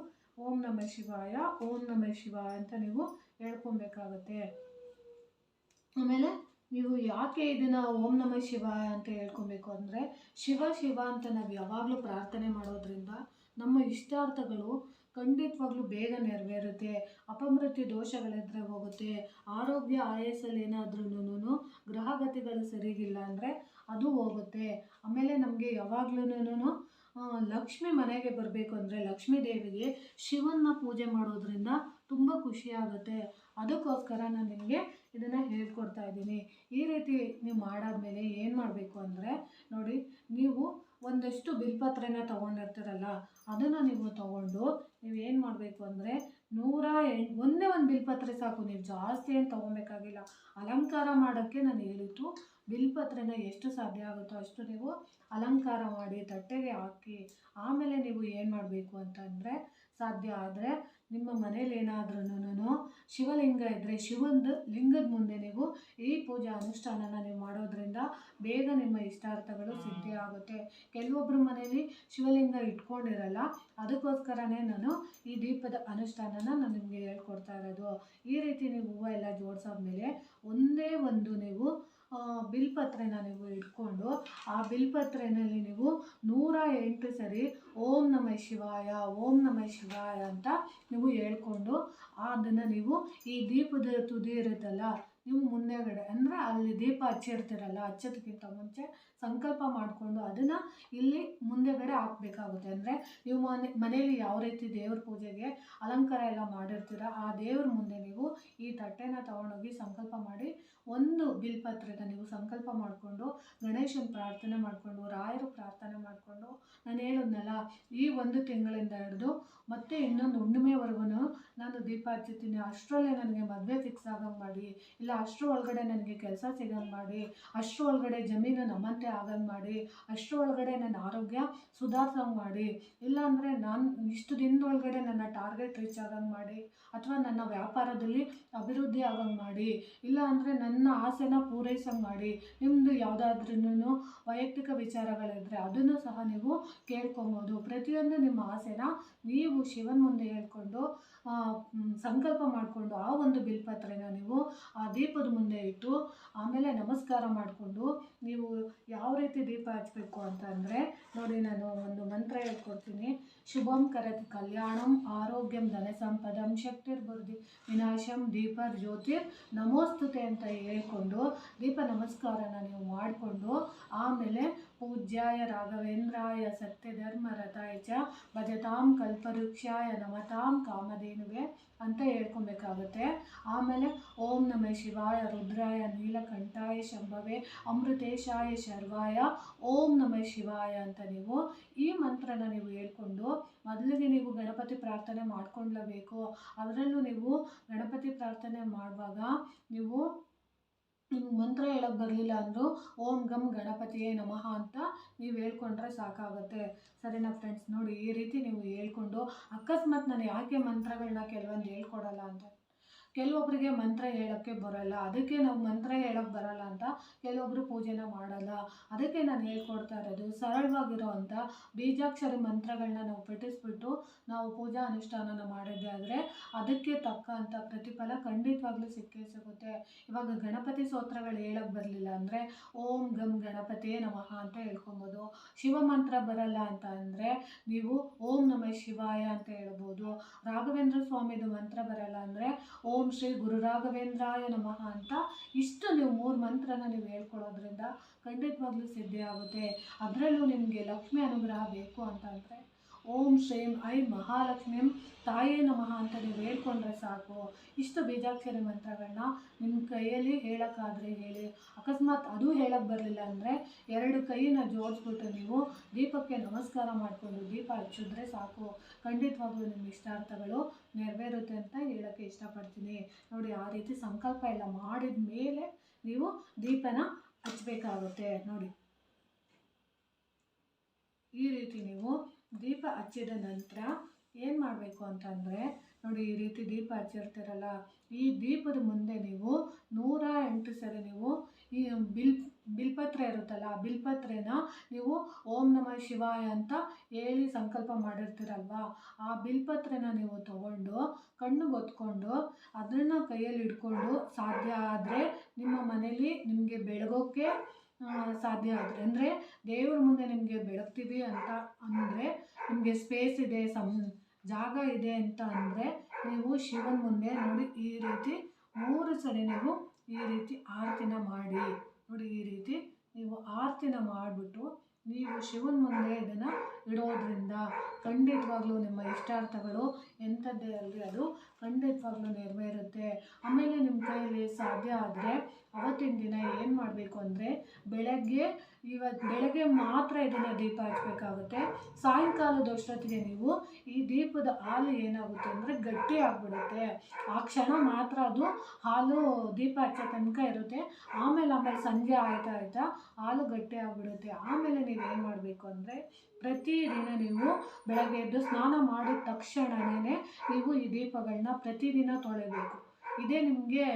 ಓಂ ನಮಃ ಶಿವಾಯ, ಓಂ ನಮಃ ಶಿವಾಯ ಅಂತ ನೀವು ಹೇಳ್ಕೊಬೇಕಾಗತ್ತೆ. ಆಮೇಲೆ ನೀವು ಯಾಕೆ ಇದನ್ನು ಓಂ ನಮಃ ಶಿವ ಅಂತ ಹೇಳ್ಕೊಬೇಕು ಅಂದರೆ, ಶಿವ ಶಿವ ಅಂತ ನಾವು ಯಾವಾಗಲೂ ಪ್ರಾರ್ಥನೆ ಮಾಡೋದ್ರಿಂದ ನಮ್ಮ ಇಷ್ಟಾರ್ಥಗಳು ಖಂಡಿತವಾಗ್ಲೂ ಬೇಗ ನೆರವೇರುತ್ತೆ. ಅಪಮೃತ್ಯು ದೋಷಗಳೆದ್ರೆ ಹೋಗುತ್ತೆ. ಆರೋಗ್ಯ ಆಯಸ್ಸಲ್ಲಿ ಏನಾದ್ರೂ ಗ್ರಹಗತಿಗಳು ಸರಿಗಿಲ್ಲ ಅಂದರೆ ಅದು ಹೋಗುತ್ತೆ. ಆಮೇಲೆ ನಮಗೆ ಯಾವಾಗ್ಲೂ ಲಕ್ಷ್ಮಿ ಮನೆಗೆ ಬರಬೇಕು ಅಂದರೆ ಲಕ್ಷ್ಮೀ ದೇವಿಗೆ ಶಿವನ್ನ ಪೂಜೆ ಮಾಡೋದ್ರಿಂದ ತುಂಬ ಖುಷಿಯಾಗುತ್ತೆ ಅದಕ್ಕೋಸ್ಕರ ನಾನು ನಿಮಗೆ ಇದನ್ನು ಹೇಳ್ಕೊಡ್ತಾ ಇದ್ದೀನಿ. ಈ ರೀತಿ ನೀವು ಮಾಡಾದಮೇಲೆ ಏನು ಮಾಡಬೇಕು ಅಂದರೆ, ನೋಡಿ, ನೀವು ಒಂದಷ್ಟು ಬಿಲ್ಪತ್ರೆನ ತೊಗೊಂಡಿರ್ತೀರಲ್ಲ, ಅದನ್ನು ನೀವು ತೊಗೊಂಡು ನೀವು ಏನು ಮಾಡಬೇಕು ಅಂದರೆ, ನೂರ ಎಂಟು ಒಂದೇ ಒಂದು ಬಿಲ್ಪತ್ರೆ ಸಾಕು. ನೀವು ಜಾಸ್ತಿ ಏನು ತೊಗೊಬೇಕಾಗಿಲ್ಲ. ಅಲಂಕಾರ ಮಾಡೋಕ್ಕೆ ನಾನು ಹೇಳಿದ್ದು ಬಿಲ್ಪತ್ರೆನ ಎಷ್ಟು ಸಾಧ್ಯ ಆಗುತ್ತೋ ಅಷ್ಟು ನೀವು ಅಲಂಕಾರ ಮಾಡಿ, ತಟ್ಟೆಗೆ ಹಾಕಿ, ಆಮೇಲೆ ನೀವು ಏನು ಮಾಡಬೇಕು ಅಂತಂದರೆ, ಸಾಧ್ಯ ಆದರೆ ನಿಮ್ಮ ಮನೇಲಿ ಏನಾದ್ರೂ ಶಿವಲಿಂಗ ಇದ್ದರೆ ಶಿವಂದ ಲಿಂಗದ ಮುಂದೆ ನೀವು ಈ ಪೂಜಾ ಅನುಷ್ಠಾನನ ನೀವು ಮಾಡೋದ್ರಿಂದ ಬೇಗ ನಿಮ್ಮ ಇಷ್ಟಾರ್ಥಗಳು ಸಿದ್ಧಿ ಆಗುತ್ತೆ. ಕೆಲವೊಬ್ಬರು ಮನೇಲಿ ಶಿವಲಿಂಗ ಇಟ್ಕೊಂಡಿರಲ್ಲ ಅದಕ್ಕೋಸ್ಕರನೇ ನಾನು ಈ ದೀಪದ ಅನುಷ್ಠಾನನ ನಾನು ನಿಮಗೆ ಹೇಳ್ಕೊಡ್ತಾ ಇರೋದು. ಈ ರೀತಿ ನೀವು ಹೂವು ಎಲ್ಲ ಜೋಡಿಸಾದ್ಮೇಲೆ ಒಂದೇ ಒಂದು ನೀವು ಬಿಲ್ಪತ್ರೆನ ನೀವು ಇಟ್ಕೊಂಡು, ಆ ಬಿಲ್ ಪತ್ರೆಯಲ್ಲಿ ನೀವು ನೂರ ಎಂಟು ಸರಿ ಓಂ ನಮಃ ಶಿವಾಯ, ಓಂ ನಮಃ ಶಿವಾಯ ಅಂತ ನೀವು ಹೇಳ್ಕೊಂಡು, ಅದನ್ನು ನೀವು ಈ ದೀಪದ ತುದಿ ಇರುತ್ತಲ್ಲ, ನೀವು ಮುಂದೆಗಡೆ, ಅಂದರೆ ಅಲ್ಲಿ ದೀಪ ಹಚ್ಚಿರ್ತೀರಲ್ಲ, ಹಚ್ಚೋದಕ್ಕಿಂತ ಮುಂಚೆ ಸಂಕಲ್ಪ ಮಾಡಿಕೊಂಡು ಅದನ್ನು ಇಲ್ಲಿ ಮುಂದೆಗಡೆ ಹಾಕಬೇಕಾಗುತ್ತೆ. ಅಂದರೆ ನೀವು ಮನೆ, ಮನೆಯಲ್ಲಿ ಯಾವ ರೀತಿ ದೇವ್ರ ಪೂಜೆಗೆ ಅಲಂಕಾರ ಎಲ್ಲ ಮಾಡಿರ್ತೀರ, ಆ ದೇವ್ರ ಮುಂದೆ ನೀವು ಈ ತಟ್ಟೆನ ತಗೊಂಡೋಗಿ ಸಂಕಲ್ಪ ಮಾಡಿ ಒಂದು ಬಿಲ್ಪತ್ರದ ನೀವು ಸಂಕಲ್ಪ ಮಾಡಿಕೊಂಡು, ಗಣೇಶನ ಪ್ರಾರ್ಥನೆ ಮಾಡಿಕೊಂಡು, ರಾಯರು ಪ್ರಾರ್ಥನೆ ಮಾಡಿಕೊಂಡು, ನಾನು ಹೇಳಿದ್ನಲ್ಲ, ಈ ಒಂದು ತಿಂಗಳಿಂದ ಹಿಡಿದು ಮತ್ತೆ ಇನ್ನೊಂದು ಹುಣ್ಣಿಮೆವರೆಗೂ ನಾನು ದೀಪ ಹಚ್ಚುತ್ತೀನಿ ಅಷ್ಟರಲ್ಲೇ ನನಗೆ ಮದುವೆ ಫಿಕ್ಸ್ ಆಗಂಗೆ ಮಾಡಿ, ಇಲ್ಲ ಅಷ್ಟರ ಒಳಗಡೆ ನನಗೆ ಕೆಲಸ ಸಿಗಂಗೆ ಮಾಡಿ, ಅಷ್ಟರ ಒಳಗಡೆ ಜಮೀನು ನಮ್ಮಂತೆ ಆಗಂಗೆ ಮಾಡಿ, ಅಷ್ಟರ ಒಳಗಡೆ ನನ್ನ ಆರೋಗ್ಯ ಸುಧಾರ್ಸಂಗೆ ಮಾಡಿ ಇಲ್ಲಾಂದರೆ ನಾನು ಇಷ್ಟು ದಿನದೊಳಗಡೆ ನನ್ನ ಟಾರ್ಗೆಟ್ ರೀಚ್ ಆಗಂಗೆ ಮಾಡಿ, ಅಥವಾ ನನ್ನ ವ್ಯಾಪಾರದಲ್ಲಿ ಅಭಿವೃದ್ಧಿ ಆಗಂಗೆ ಮಾಡಿ, ಇಲ್ಲ ಅಂದರೆ ನನ್ನ ಆಸೆನ ಪೂರೈಸಂಗೆ ಮಾಡಿ ನಿಮ್ಮದು ಯಾವುದಾದ್ರೂ ವೈಯಕ್ತಿಕ ವಿಚಾರಗಳಿದ್ರೆ ಅದನ್ನು ಸಹ ನೀವು ಕೇಳ್ಕೊಬೋದು. ಪ್ರತಿಯೊಂದು ನಿಮ್ಮ ಆಸೆನ ನೀವು ಶಿವನ ಮುಂದೆ ಹೇಳ್ಕೊಂಡು ಸಂಕಲ್ಪ ಮಾಡಿಕೊಂಡು ಆ ಒಂದು ಬಿಲ್ಪತ್ರೆನ ನೀವು ಆ ದೀಪದ ಮುಂದೆ ಇಟ್ಟು ಆಮೇಲೆ ನಮಸ್ಕಾರ ಮಾಡಿಕೊಂಡು ನೀವು ಯಾವ ರೀತಿ ದೀಪ ಹಚ್ಚಬೇಕು ಅಂತ ಅಂದರೆ ನೋಡಿ ನಾನು ಒಂದು ಮಂತ್ರ ಹೇಳ್ಕೊಡ್ತೀನಿ. ಶುಭಂ ಕರತಿ ಕಲ್ಯಾಣಂ ಆರೋಗ್ಯಂ ಧನ ಸಂಪದಂ ಶಕ್ತಿರ್ಬುದ್ಧಿ ವಿನಾಶಂ ದೀಪರ್ ಜ್ಯೋತಿರ್ ನಮೋಸ್ತುತೆ ಅಂತ ಹೇಳ್ಕೊಂಡು ದೀಪ ನಮಸ್ಕಾರನ ನೀವು ಮಾಡಿಕೊಂಡು ಆಮೇಲೆ ಪೂಜ್ಯಾಯ ರಾಘವೇಂದ್ರಾಯ ಸತ್ಯಧರ್ಮ ರಥಾಯ ಚ ಭಜತಾಂ ಕಲ್ಪವೃಕ್ಷಾಯ ನಮತಾಂ ಕಾಮಧೇನುವೆ ಅಂತ ಹೇಳ್ಕೊಬೇಕಾಗುತ್ತೆ. ಆಮೇಲೆ ಓಂ ನಮಃ ಶಿವಾಯ ರುದ್ರಾಯ ನೀಲಕಂಠಾಯ ಶಂಭವೆ ಅಮೃತೇಶಾಯ ಶರ್ವಾಯ ಓಂ ನಮಃ ಶಿವಾಯ ಅಂತ ನೀವು ಈ ಮಂತ್ರನ ನೀವು ಹೇಳ್ಕೊಂಡು ಮೊದಲಿಗೆ ನೀವು ಗಣಪತಿ ಪ್ರಾರ್ಥನೆ ಮಾಡ್ಕೊಳ್ಳಬೇಕು ಅದರಲ್ಲೂ ನೀವು ಗಣಪತಿ ಪ್ರಾರ್ಥನೆ ಮಾಡುವಾಗ ನೀವು ನಿಮ್ಗೆ ಮಂತ್ರ ಹೇಳೋಕ್ಕೆ ಬರಲಿಲ್ಲ ಅಂದರೂ, ಓಂ ಗಮ್ ಗಣಪತಿಯೇ ನಮಃ ಅಂತ ನೀವು ಹೇಳ್ಕೊಂಡ್ರೆ ಸಾಕಾಗುತ್ತೆ. ಸರಿನಾ ಫ್ರೆಂಡ್ಸ್ ನೋಡಿ, ಈ ರೀತಿ ನೀವು ಹೇಳ್ಕೊಂಡು ಅಕಸ್ಮಾತ್ ನಾನು ಯಾಕೆ ಮಂತ್ರಗಳನ್ನ ಕೆಲವೊಂದು ಹೇಳ್ಕೊಡಲ್ಲ ಅಂತ. ಕೆಲವೊಬ್ಬರಿಗೆ ಮಂತ್ರ ಹೇಳೋಕ್ಕೆ ಬರೋಲ್ಲ. ಅದಕ್ಕೆ ನಾವು ಮಂತ್ರ ಹೇಳೋಕ್ಕೆ ಬರಲ್ಲ ಅಂತ ಕೆಲವೊಬ್ಬರು ಪೂಜೆನ ಮಾಡಲ್ಲ. ಅದಕ್ಕೆ ನಾನು ಹೇಳ್ಕೊಡ್ತಾ ಇರೋದು ಸರಳವಾಗಿರೋ ಅಂಥ ಬೀಜಾಕ್ಷರಿ ಮಂತ್ರಗಳನ್ನ ನಾವು ಪಠಿಸ್ಬಿಟ್ಟು ನಾವು ಪೂಜಾ ಅನುಷ್ಠಾನನ ಮಾಡಿದ್ದೆ ಆದರೆ ಅದಕ್ಕೆ ತಕ್ಕಂಥ ಪ್ರತಿಫಲ ಖಂಡಿತವಾಗ್ಲೂ ಸಿಕ್ಕೇ ಸಿಗುತ್ತೆ. ಇವಾಗ ಗಣಪತಿ ಸ್ತೋತ್ರಗಳು ಹೇಳೋಕ್ಕೆ ಬರಲಿಲ್ಲ ಅಂದರೆ ಓಂ ಗಂ ಗಣಪತಿಯೇ ನಮಃ ಅಂತ ಹೇಳ್ಕೊಬೋದು. ಶಿವ ಮಂತ್ರ ಬರಲ್ಲ ಅಂತ ಅಂದರೆ ನೀವು ಓಂ ನಮಃ ಶಿವಾಯ ಅಂತ ಹೇಳ್ಬೋದು. ರಾಘವೇಂದ್ರ ಸ್ವಾಮಿದು ಮಂತ್ರ ಬರಲ್ಲ ಅಂದರೆ ಓಂ ಶ್ರೀ ಗುರು ರಾಘವೇಂದ್ರಾಯ ನಮಃ ಅಂತ ಇಷ್ಟು ನೀವು ಮೂರು ಮಂತ್ರನ ನೀವು ಹೇಳ್ಕೊಳ್ಳೋದ್ರಿಂದ ಖಂಡಿತವಾಗ್ಲೂ ಸಿದ್ಧಿ ಆಗುತ್ತೆ. ಅದರಲ್ಲೂ ನಿಮಗೆ ಲಕ್ಷ್ಮಿ ಅನುಗ್ರಹ ಬೇಕು ಅಂತ ಅಂದರೆ ಓಂ ಶ್ರೀಂ ಐ ಮಹಾಲಕ್ಷ್ಮೀಂ ತಾಯೇ ನಮಃ ಅಂತ ನೀವು ಹೇಳ್ಕೊಂಡ್ರೆ ಸಾಕು. ಇಷ್ಟು ಬೀಜಾಕ್ಷರಿ ಮಂತ್ರಗಳನ್ನ ನಿಮ್ಮ ಕೈಯಲ್ಲಿ ಹೇಳೋಕ್ಕಾದರೆ ಹೇಳಿ. ಅಕಸ್ಮಾತ್ ಅದು ಹೇಳಕ್ಕೆ ಬರಲಿಲ್ಲ ಅಂದರೆ ಎರಡು ಕೈಯನ್ನ ಜೋಡಿಸ್ಬಿಟ್ಟು ನೀವು ದೀಪಕ್ಕೆ ನಮಸ್ಕಾರ ಮಾಡಿಕೊಂಡು ದೀಪ ಹಚ್ಚಿದ್ರೆ ಸಾಕು. ಖಂಡಿತವಾಗ್ಲೂ ನಿಮ್ಮ ಇಷ್ಟಾರ್ಥಗಳು ನೆರವೇರುತ್ತೆ ಅಂತ ಹೇಳೋಕ್ಕೆ ಇಷ್ಟಪಡ್ತೀನಿ. ನೋಡಿ, ಆ ರೀತಿ ಸಂಕಲ್ಪ ಎಲ್ಲ ಮಾಡಿದ ಮೇಲೆ ನೀವು ದೀಪನ ಹಚ್ಚಬೇಕಾಗುತ್ತೆ ನೋಡಿ, ಈ ರೀತಿ ನೀವು ದೀಪ ಹಚ್ಚಿದ ನಂತರ ಏನು ಮಾಡಬೇಕು ಅಂತಂದರೆ, ನೋಡಿ ಈ ರೀತಿ ದೀಪ ಹಚ್ಚಿರ್ತೀರಲ್ಲ, ಈ ದೀಪದ ಮುಂದೆ ನೀವು ನೂರ ಎಂಟು ಸರಿ ನೀವು ಈ ಬಿಲ್, ಬಿಲ್ಪತ್ರ ಇರುತ್ತಲ್ಲ, ಆ ಬಿಲ್ಪತ್ರೆನ ನೀವು ಓಂ ನಮಃ ಶಿವಾಯ ಅಂತ ಹೇಳಿ ಸಂಕಲ್ಪ ಮಾಡಿರ್ತೀರಲ್ವಾ, ಆ ಬಿಲ್ಪತ್ರೆನ ನೀವು ತಗೊಂಡು ಕಣ್ಣು ಹೊತ್ಕೊಂಡು ಅದನ್ನು ಕೈಯಲ್ಲಿ ಇಟ್ಕೊಂಡು ಸಾಧ್ಯ ಆದರೆ ನಿಮ್ಮ ಮನೇಲಿ ನಿಮಗೆ ಬೆಳಗೋಕ್ಕೆ ಸಾಧ್ಯ ಆದರೆ. ಅಂದರೆ ದೇವ್ರ ಮುಂದೆ ನಿಮಗೆ ಬೆಳಗ್ತೀವಿ ಅಂತ ಅಂದರೆ ನಿಮಗೆ ಸ್ಪೇಸ್ ಇದೆ ಸಮ್ ಜಾಗ ಇದೆ ಅಂತ ಅಂದರೆ ನೀವು ಶಿವನ ಮುಂದೆ ನೋಡಿ ಈ ರೀತಿ ಮೂರು ಸರಿ ನೀವು ಈ ರೀತಿ ಆರತಿನ ಮಾಡಿ. ನೋಡಿ ಈ ರೀತಿ ನೀವು ಆರತಿನ ಮಾಡಿಬಿಟ್ಟು ನೀವು ಶಿವನ ಮುಂದೆ ಇದನ್ನು ಇಡೋದ್ರಿಂದ ಖಂಡಿತವಾಗ್ಲೂ ನಿಮ್ಮ ಇಷ್ಟಾರ್ಥಗಳು ಎಂಥದ್ದೇ ಆಗಲಿ ಅದು ಖಂಡಿತವಾಗ್ಲೂ ನೆರವೇರುತ್ತೆ. ಆಮೇಲೆ ನಿಮ್ಮ ಕೈಯಲ್ಲಿ ಸಾಧ್ಯ ಆದರೆ ಅವತ್ತಿನ ದಿನ ಏನು ಮಾಡಬೇಕು ಅಂದರೆ ಬೆಳಗ್ಗೆ ಇವತ್ತು ಬೆಳಗ್ಗೆ ಮಾತ್ರ ಇದನ್ನು ದೀಪ ಹಚ್ಚಬೇಕಾಗುತ್ತೆ ಸಾಯಂಕಾಲದಷ್ಟೊತ್ತಿಗೆ ನೀವು ಈ ದೀಪದ ಹಾಲು ಏನಾಗುತ್ತೆ ಅಂದರೆ ಗಟ್ಟಿ ಆಗಿಬಿಡುತ್ತೆ. ಆ ಕ್ಷಣ ಮಾತ್ರ ಅದು ಹಾಲು ದೀಪ ಹಚ್ಚೋ ತನಕ ಇರುತ್ತೆ. ಆಮೇಲೆ ಆಮೇಲೆ ಸಂಜೆ ಆಯ್ತಾ ಆಯ್ತಾ ಹಾಲು ಗಟ್ಟಿ ಆಗಿಬಿಡುತ್ತೆ. ಆಮೇಲೆ ನೀವು ಏನು ಮಾಡಬೇಕು ಅಂದರೆ ಪ್ರತಿದಿನ ನೀವು ಬೆಳಗ್ಗೆ ಎದ್ದು ಸ್ನಾನ ಮಾಡಿದ ತಕ್ಷಣವೇ ನೀವು ಈ ದೀಪಗಳನ್ನ ಪ್ರತಿದಿನ ತೊಳೆಬೇಕು. ಇದೇ ನಿಮಗೆ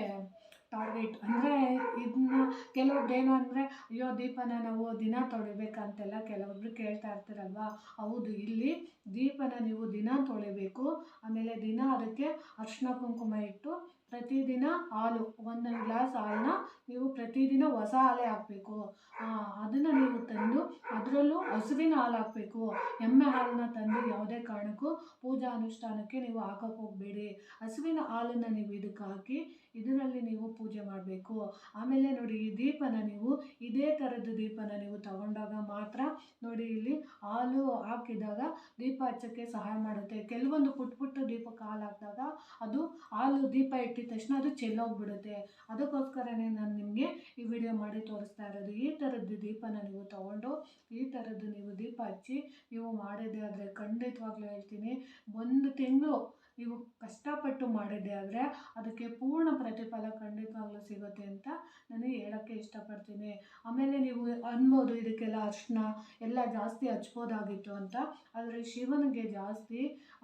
ಟಾರ್ಗೆಟ್ ಅಂದರೆ ಇದನ್ನ ಕೆಲವೊಬ್ರು ಅಂದರೆ, ಅಯ್ಯೋ ದೀಪನ ನಾವು ದಿನ ತೊಳಿಬೇಕಂತೆಲ್ಲ ಕೆಲವೊಬ್ರು ಕೇಳ್ತಾ ಇರ್ತಾರಲ್ವಾ? ಹೌದು, ಇಲ್ಲಿ ದೀಪನ ನೀವು ದಿನ ತೊಳಿಬೇಕು, ಆಮೇಲೆ ದಿನ ಅದಕ್ಕೆ ಅರಿಶಿನ ಕುಂಕುಮ ಇಟ್ಟು ಪ್ರತಿದಿನ ಹಾಲು, ಒಂದೊಂದು ಗ್ಲಾಸ್ ಹಾಲನ್ನ ನೀವು ಪ್ರತಿದಿನ ಹೊಸ ಹಾಲೇ ಹಾಕಬೇಕು. ಅದನ್ನು ನೀವು ತಂದು ಅದರಲ್ಲೂ ಹಸುವಿನ ಹಾಲು ಹಾಕಬೇಕು. ಎಮ್ಮೆ ಹಾಲನ್ನ ತಂದು ಯಾವುದೇ ಕಾರಣಕ್ಕೂ ಪೂಜಾ ಅನುಷ್ಠಾನಕ್ಕೆ ನೀವು ಹಾಕೋಕೆ ಹೋಗಬೇಡಿ. ಹಸುವಿನ ಹಾಲನ್ನು ನೀವು ಇದಕ್ಕೆ ಹಾಕಿ ಇದರಲ್ಲಿ ನೀವು ಪೂಜೆ ಮಾಡಬೇಕು. ಆಮೇಲೆ ನೋಡಿ ಈ ದೀಪನ ನೀವು ಇದೇ ಥರದ ದೀಪನ ನೀವು ತಗೊಂಡಾಗ ಮಾತ್ರ ನೋಡಿ ಇಲ್ಲಿ ಹಾಲು ಹಾಕಿದಾಗ ದೀಪ ಹಚ್ಚೋಕ್ಕೆ ಸಹಾಯ ಮಾಡುತ್ತೆ. ಕೆಲವೊಂದು ಪುಟ್ಟ ಪುಟ್ಟ ದೀಪಕ್ಕೆ ಹಾಲು ಹಾಕಿದಾಗ ಅದು ಹಾಲು ದೀಪ ಇಟ್ಟಿದ ತಕ್ಷಣ ಅದು ಚೆಲ್ಲೋಗ್ಬಿಡುತ್ತೆ. ಅದಕ್ಕೋಸ್ಕರನೇ ನಾನು ನಿಮಗೆ ಈ ವಿಡಿಯೋ ಮಾಡಿ ತೋರಿಸ್ತಾ ಇರೋದು. ಈ ಥರದ್ದು ದೀಪನ ನೀವು ತಗೊಂಡು ಈ ಥರದ್ದು ನೀವು ದೀಪ ಹಚ್ಚಿ ನೀವು ಮಾಡಿದೆ ಆದರೆ ಖಂಡಿತವಾಗ್ಲೂ ಹೇಳ್ತೀನಿ. ಒಂದು ತಿಂಗಳು ನೀವು ಕಷ್ಟಪಟ್ಟು ಮಾಡಿದ್ದೆ ಆದರೆ ಅದಕ್ಕೆ ಪೂರ್ಣ ಪ್ರತಿಫಲ ಖಂಡಿತವಾಗ್ಲೂ ಸಿಗುತ್ತೆ ಅಂತ ನಾನು ಹೇಳೋಕ್ಕೆ ಇಷ್ಟಪಡ್ತೀನಿ. ಆಮೇಲೆ ನೀವು ಅನ್ಬೋದು ಇದಕ್ಕೆಲ್ಲ ಅರ್ಶಿನ ಎಲ್ಲ ಜಾಸ್ತಿ ಹಚ್ಬೋದಾಗಿತ್ತು ಅಂತ, ಆದರೆ ಶಿವನಿಗೆ ಜಾಸ್ತಿ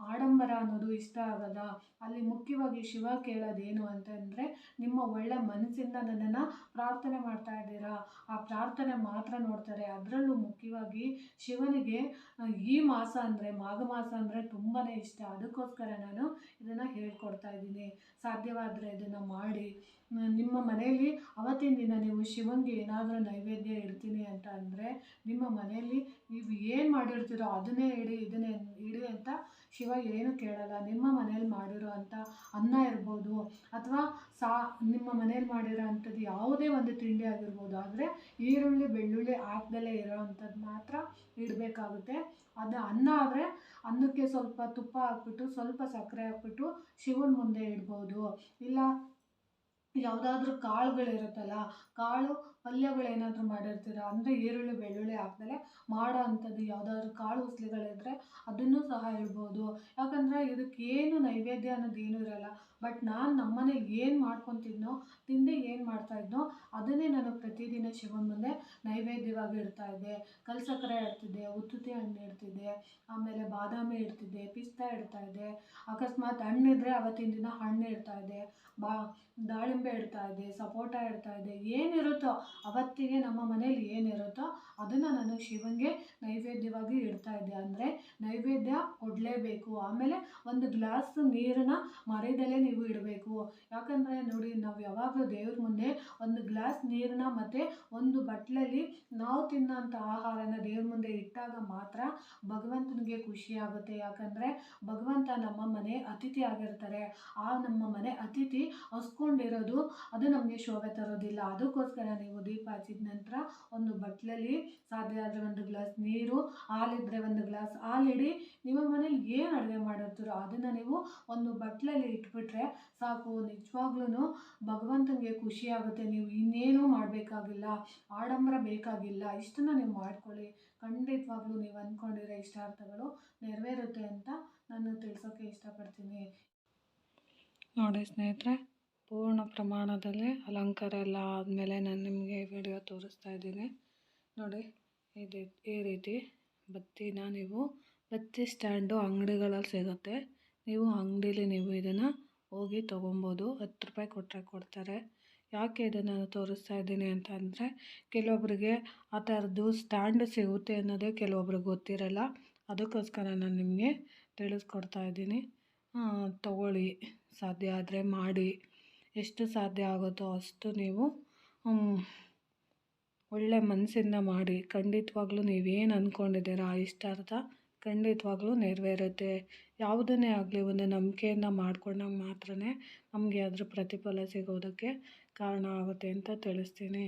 ಆಡಂಬರ ಅನ್ನೋದು ಇಷ್ಟ ಆಗಲ್ಲ. ಅಲ್ಲಿ ಮುಖ್ಯವಾಗಿ ಶಿವ ಕೇಳೋದೇನು ಅಂತಂದರೆ ನಿಮ್ಮ ಒಳ್ಳೆ ಮನಸ್ಸಿಂದ ನನ್ನನ್ನು ಪ್ರಾರ್ಥನೆ ಮಾಡ್ತಾ ಆ ಪ್ರಾರ್ಥನೆ ಮಾತ್ರ ನೋಡ್ತಾರೆ. ಅದರಲ್ಲೂ ಮುಖ್ಯವಾಗಿ ಶಿವನಿಗೆ ಈ ಮಾಸ ಅಂದರೆ, ಮಾಘ ಮಾಸ ಅಂದರೆ ತುಂಬಾ ಇಷ್ಟ. ಅದಕ್ಕೋಸ್ಕರ ನಾನು ಇದನ್ನು ಹೇಳ್ಕೊಡ್ತಾ ಇದ್ದೀನಿ. ಸಾಧ್ಯವಾದರೆ ಇದನ್ನು ಮಾಡಿ. ನಿಮ್ಮ ಮನೆಯಲ್ಲಿ ಅವತ್ತಿನ ದಿನ ನೀವು ಶಿವನಿಗೆ ಏನಾದರೂ ನೈವೇದ್ಯ ಇಡ್ತೀನಿ ಅಂತ ಅಂದರೆ ನಿಮ್ಮ ಮನೆಯಲ್ಲಿ ನೀವು ಏನು ಮಾಡಿರ್ತೀರೋ ಅದನ್ನೇ ಇಡಿ, ಇದನ್ನೇ ಇಡಿ ಅಂತ ಶಿವ ಏನು ಕೇಳಲ್ಲ, ನಿಮ್ಮ ಮನೇಲಿ ಮಾಡಿರೋ ಅಂತ ಅನ್ನ ಇರ್ಬೋದು ಅಥವಾ ಸಾ, ನಿಮ್ಮ ಮನೇಲಿ ಮಾಡಿರೋ ಅಂಥದ್ದು ಯಾವುದೇ ಒಂದು ತಿಂಡಿ ಆಗಿರ್ಬೋದು, ಆದರೆ ಈರುಳ್ಳಿ, ಬೆಳ್ಳುಳ್ಳಿ ಹಾಕ್ದಲೇ ಇರೋ ಅಂಥದ್ದು ಮಾತ್ರ ಇಡಬೇಕಾಗುತ್ತೆ. ಅದು ಅನ್ನ ಆದರೆ ಅನ್ನಕ್ಕೆ ಸ್ವಲ್ಪ ತುಪ್ಪ ಹಾಕ್ಬಿಟ್ಟು, ಸ್ವಲ್ಪ ಸಕ್ಕರೆ ಹಾಕ್ಬಿಟ್ಟು ಶಿವನ ಮುಂದೆ ಇಡ್ಬೋದು. ಇಲ್ಲ, ಯಾವುದಾದ್ರೂ ಕಾಳುಗಳಿರುತ್ತಲ್ಲ, ಕಾಳು ಪಲ್ಯಗಳೇನಾದರೂ ಮಾಡಿರ್ತೀರ? ಅಂದರೆ ಈರುಳ್ಳಿ, ಬೆಳ್ಳುಳ್ಳಿ ಹಾಕ್ದಲೆ ಮಾಡೋ ಅಂಥದ್ದು ಯಾವುದಾದ್ರೂ ಕಾಳು ಉಸ್ಲಿಗಳಿದ್ರೆ ಅದನ್ನು ಸಹ ಇಡ್ಬೋದು ಯಾಕಂದರೆ ಇದಕ್ಕೇನು ನೈವೇದ್ಯ ಅನ್ನೋದು ಏನೂ ಇರಲ್ಲ. ಬಟ್ ನಾನು ನಮ್ಮನೇಲಿ ಏನು ಮಾಡ್ಕೊತಿದ್ನೋ, ತಿಂಡಿ ಏನು ಮಾಡ್ತಾಯಿದ್ನೋ ಅದನ್ನೇ ನಾನು ಪ್ರತಿದಿನ ಶಿವನ ಮುಂದೆ ನೈವೇದ್ಯವಾಗಿ ಇಡ್ತಾಯಿದ್ದೆ ಕಲ್ ಸಕ್ಕರೆ ಇಡ್ತಿದ್ದೆ ಉತ್ತುತಿ ಹಣ್ಣು ಇಡ್ತಿದ್ದೆ, ಆಮೇಲೆ ಬಾದಾಮಿ ಇಡ್ತಿದ್ದೆ, ಪಿಸ್ತಾ ಇಡ್ತಾಯಿದ್ದೆ ಅಕಸ್ಮಾತ್ ಹಣ್ಣಿದ್ರೆ ಅವತ್ತಿನ ದಿನ ಹಣ್ಣು ಇಡ್ತಾಯಿದ್ದೆ ಬಾ, ದಾಳಿಂಬೆ ಇಡ್ತಾಯಿದ್ದೆ ಸಪೋಟ ಇಡ್ತಾಯಿದ್ದೆ ಏನಿರುತ್ತೋ ಅವತ್ತಿಗೆ ನಮ್ಮ ಮನೇಲಿ ಏನಿರುತ್ತೋ ಅದನ್ನು ನಾನು ಶಿವನಿಗೆ ನೈವೇದ್ಯವಾಗಿ ಇಡ್ತಾ ಇದ್ದೆ. ಅಂದರೆ ನೈವೇದ್ಯ ಕೊಡಲೇಬೇಕು. ಆಮೇಲೆ ಒಂದು ಗ್ಲಾಸ್ ನೀರನ್ನ ಮರೆಯದಲ್ಲೇ ನೀವು ಇಡಬೇಕು. ಯಾಕಂದರೆ ನೋಡಿ, ನಾವು ಯಾವಾಗಲೂ ದೇವ್ರ ಮುಂದೆ ಒಂದು ಗ್ಲಾಸ್ ನೀರನ್ನ ಮತ್ತು ಒಂದು ಬಟ್ಲಲ್ಲಿ ನಾವು ತಿನ್ನೋಂಥ ಆಹಾರನ ದೇವ್ರ ಮುಂದೆ ಇಟ್ಟಾಗ ಮಾತ್ರ ಭಗವಂತನಿಗೆ ಖುಷಿಯಾಗುತ್ತೆ ಯಾಕಂದರೆ ಭಗವಂತ ನಮ್ಮ ಮನೆ ಅತಿಥಿ ಆಗಿರ್ತಾರೆ. ಆ ನಮ್ಮ ಮನೆ ಅತಿಥಿ ಹಸ್ಕೊಂಡಿರೋದು ಅದು ನಮಗೆ ಶೋಭೆ ತರೋದಿಲ್ಲ. ಅದಕ್ಕೋಸ್ಕರ ನೀವು ದೀಪ ಹಚ್ಚಿದ ನಂತರ ಒಂದು ಬಟ್ಲಲ್ಲಿ ಸಾಧ್ಯ ಆದರೆ ಒಂದು ಗ್ಲಾಸ್ ನೀರು ಹಾಲಿದ್ರೆ ಒಂದು ಗ್ಲಾಸ್ ಹಾಲಿಡಿ ನಿಮ್ಮ ಮನೇಲಿ ಏನು ಅಡುಗೆ ಮಾಡಿರ್ತೀರೋ ಅದನ್ನು ನೀವು ಒಂದು ಬಟ್ಲಲ್ಲಿ ಇಟ್ಬಿಟ್ರೆ ಸಾಕು. ನಿಜವಾಗ್ಲೂ ಭಗವಂತನಿಗೆ ಖುಷಿ ಆಗುತ್ತೆ. ನೀವು ಇನ್ನೇನೂ ಮಾಡಬೇಕಾಗಿಲ್ಲ. ಆಡಂಬರ ಬೇಕಾಗಿಲ್ಲ. ಇಷ್ಟನ್ನು ನೀವು ಮಾಡ್ಕೊಳ್ಳಿ. ಖಂಡಿತವಾಗ್ಲೂ ನೀವು ಅಂದ್ಕೊಂಡಿರೋ ಇಷ್ಟಾರ್ಥಗಳು ನೆರವೇರುತ್ತೆ ಅಂತ ನಾನು ತಿಳಿಸೋಕ್ಕೆ ಇಷ್ಟಪಡ್ತೀನಿ. ನೋಡಿ ಸ್ನೇಹಿತರೆ, ಪೂರ್ಣ ಪ್ರಮಾಣದಲ್ಲಿ ಅಲಂಕಾರ ಎಲ್ಲ ಆದಮೇಲೆ ನಾನು ನಿಮಗೆ ವಿಡಿಯೋ ತೋರಿಸ್ತಾ ಇದ್ದೀನಿ. ನೋಡಿ ಇದು ಈ ರೀತಿ ಬತ್ತಿನ ನೀವು, ಬತ್ತಿ ಸ್ಟ್ಯಾಂಡು ಅಂಗಡಿಗಳಲ್ಲಿ ಸಿಗುತ್ತೆ. ನೀವು ಅಂಗಡೀಲಿ ನೀವು ಇದನ್ನು ಹೋಗಿ ತೊಗೊಬೋದು. ಹತ್ತು ರೂಪಾಯಿ ಕೊಟ್ಟರೆ ಕೊಡ್ತಾರೆ. ಯಾಕೆ ಇದನ್ನು ತೋರಿಸ್ತಾ ಇದ್ದೀನಿ ಅಂತ ಅಂದರೆ ಕೆಲವೊಬ್ಬರಿಗೆ ಆ ಥರದ್ದು ಸ್ಟ್ಯಾಂಡ್ ಸಿಗುತ್ತೆ ಅನ್ನೋದೇ ಕೆಲವೊಬ್ರಿಗೆ ಗೊತ್ತಿರಲ್ಲ. ಅದಕ್ಕೋಸ್ಕರ ನಾನು ನಿಮಗೆ ತಿಳಿಸ್ಕೊಡ್ತಾ ಇದ್ದೀನಿ. ತಗೊಳ್ಳಿ. ಸಾಧ್ಯ ಆದರೆ ಮಾಡಿ. ಎಷ್ಟು ಸಾಧ್ಯ ಆಗುತ್ತೋ ಅಷ್ಟು ನೀವು ಒಳ್ಳೆ ಮನಸ್ಸಿಂದ ಮಾಡಿ, ಖಂಡಿತವಾಗ್ಲೂ ನೀವೇನು ಅಂದ್ಕೊಂಡಿದ್ದೀರಾ ಆ ಇಷ್ಟಾರ್ಥ ಖಂಡಿತವಾಗ್ಲೂ ನೆರವೇರುತ್ತೆ. ಯಾವುದನ್ನೇ ಆಗಲಿ ಒಂದು ನಂಬಿಕೆಯನ್ನು ಮಾಡ್ಕೊಂಡಾಗ ಮಾತ್ರ ನಮಗೆ ಅದ್ರ ಪ್ರತಿಫಲ ಸಿಗೋದಕ್ಕೆ ಕಾರಣ ಆಗುತ್ತೆ ಅಂತ ತಿಳಿಸ್ತೀನಿ.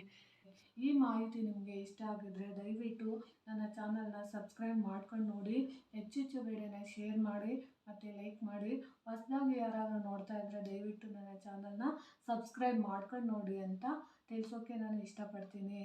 ಈ ಮಾಹಿತಿ ನಿಮಗೆ ಇಷ್ಟ ಆಗಿದ್ರೆ ದಯವಿಟ್ಟು ನನ್ನ ಚಾನಲ್ನ ಸಬ್ಸ್ಕ್ರೈಬ್ ಮಾಡ್ಕೊಂಡು ನೋಡಿ. ಹೆಚ್ಚೆಚ್ಚು ವಿಡಿಯೋನ ಶೇರ್ ಮಾಡಿ ಮತ್ತು ಲೈಕ್ ಮಾಡಿ. ಹೊಸದಾಗಿ ಯಾರಾದರೂ ನೋಡ್ತಾ ಇದ್ದರೆ ದಯವಿಟ್ಟು ನನ್ನ ಚಾನಲ್ನ ಸಬ್ಸ್ಕ್ರೈಬ್ ಮಾಡ್ಕೊಂಡು ನೋಡಿ ಅಂತ ತಿಳಿಸೋಕ್ಕೆ ನಾನು ಇಷ್ಟಪಡ್ತೀನಿ.